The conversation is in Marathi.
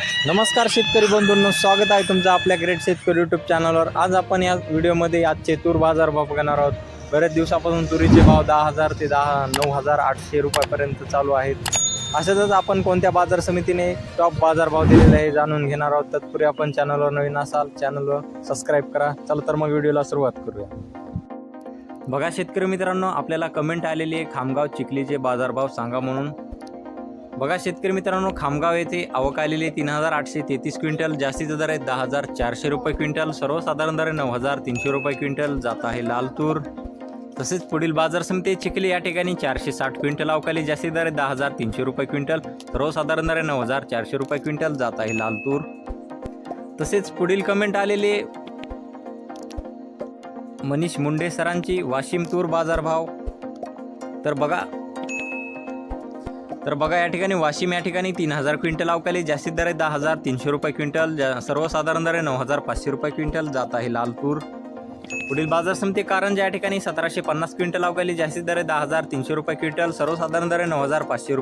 नमस्कार शेतकरी बंधूंनो स्वागत आहे तुमचं आपल्या ग्रेट शेतकरी यूट्यूब चॅनलवर आज आपण या व्हिडिओमध्ये आजचे तूर बाजार भाव बघणार आहोत. बऱ्याच दिवसापासून तुरीचे भाव दहा हजार ते दहा नऊ हजार आठशे रुपयापर्यंत चालू आहेत. अशातच आपण कोणत्या बाजार समितीने टॉप बाजार भाव दिलेला आहे जाणून घेणार आहोत. तत्पूर्वी आपण चॅनलवर नवीन असाल चॅनलवर सबस्क्राईब करा. चला तर मग व्हिडिओला सुरुवात करूया. बघा शेतकरी मित्रांनो आपल्याला कमेंट आलेली आहे खामगाव चिखलीचे बाजारभाव सांगा म्हणून. बघा शेतकरी मित्रांनो खामगाव येथे आवक आलेली तीन हजार आठशे तेहतीस क्विंटल. जास्तीचा दर आहे दहा हजार चारशे रुपये क्विंटल. सर्वसाधारण दर नऊ हजार तीनशे रुपये क्विंटल. जात आहे लाल तूर तसेच पुढील बाजार समिती चिखली या ठिकाणी चारशे साठ क्विंटल अवकाली. जास्ती दर आहे दहा हजार तीनशे रुपये क्विंटल. सर्वसाधारण दर आहे नऊ हजार चारशे रुपये क्विंटल. जात आहे लाल तूर तसेच पुढील कमेंट आलेले मनीष मुंडे सरांची वाशिम तूर बाजारभाव. तर बघा तर बघा या ठिकाणी वाशिम या ठिकाणी तीन हजार क्विंटल अवकाली जास्तीत दर आहे दहा हजार तीनशे रुपये क्विंटल जा सर्वसाधारण दर आहे नऊ हजार पाचशे रुपये क्विंटल जात आहे लालपूर. पुढील बाजार समिती कारण या ठिकाणी सतराशे पन्नास क्विंटल अवकाली जास्तीत दर आहे दहा हजार तीनशे रुपये क्विंटल सर्वसाधारण दर आहे नऊ हजार पाचशे रुपये